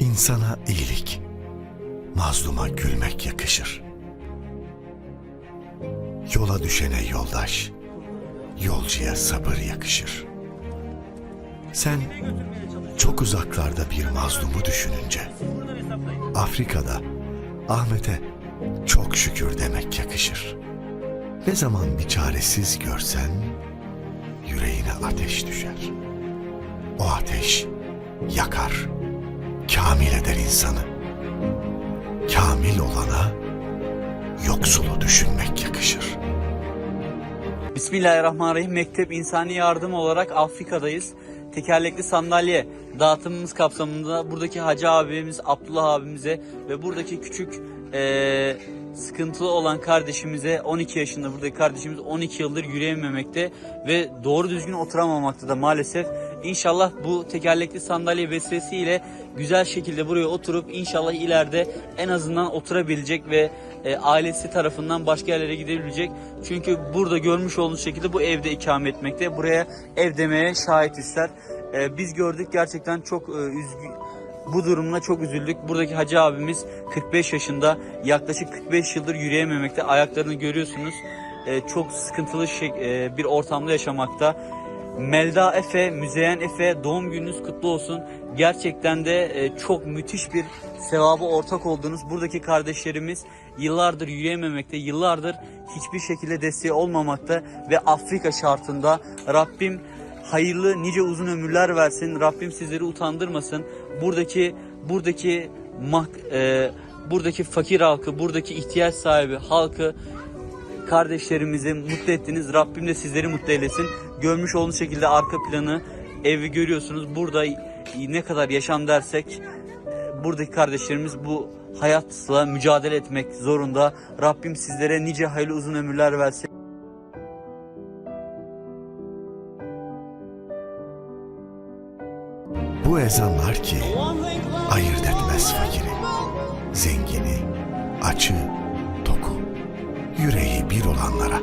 İnsana iyilik, mazluma gülmek yakışır. Yola düşene yoldaş, yolcuya sabır yakışır. Sen çok uzaklarda bir mazlumu düşününce, Afrika'da Ahmet'e çok şükür demek yakışır. Ne zaman bir çaresiz görsen, yüreğine ateş düşer. O ateş yakar, kamil eder insanı. Kamil olana yoksulu düşünmek yakışır. Bismillahirrahmanirrahim. Mektep İnsani Yardım olarak Afrika'dayız. Tekerlekli sandalye dağıtımımız kapsamında buradaki hacı abimiz, Abdullah abimize ve buradaki küçük eee, sıkıntılı olan kardeşimize 12 yaşında buradaki kardeşimiz 12 yıldır yürüyememekte ve doğru düzgün oturamamakta da maalesef. İnşallah bu tekerlekli sandalye vesilesiyle güzel şekilde buraya oturup inşallah ileride en azından oturabilecek ve e, ailesi tarafından başka yerlere gidebilecek. Çünkü burada görmüş olduğunuz şekilde bu evde ikamet etmekte. Buraya ev demeye şahit ister. E, biz gördük gerçekten çok e, üzgün bu durumla çok üzüldük. Buradaki hacı abimiz 45 yaşında yaklaşık 45 yıldır yürüyememekte. Ayaklarını görüyorsunuz. E, çok sıkıntılı şey- e, bir ortamda yaşamakta. Melda Efe, Müzeyyen Efe doğum gününüz kutlu olsun. Gerçekten de e, çok müthiş bir sevaba ortak oldunuz. Buradaki kardeşlerimiz yıllardır yürüyememekte, yıllardır hiçbir şekilde desteği olmamakta ve Afrika şartında Rabbim hayırlı nice uzun ömürler versin. Rabbim sizleri utandırmasın. Buradaki buradaki mah, e, buradaki fakir halkı, buradaki ihtiyaç sahibi halkı kardeşlerimizi mutlu ettiniz. Rabbim de sizleri mutlu eylesin. Görmüş olduğunuz şekilde arka planı evi görüyorsunuz. Burada ne kadar yaşam dersek e, buradaki kardeşlerimiz bu hayatla mücadele etmek zorunda. Rabbim sizlere nice hayırlı uzun ömürler versin. Bu ezanlar ki ayırt etmez fakiri, zengini, açı, bir olanlara.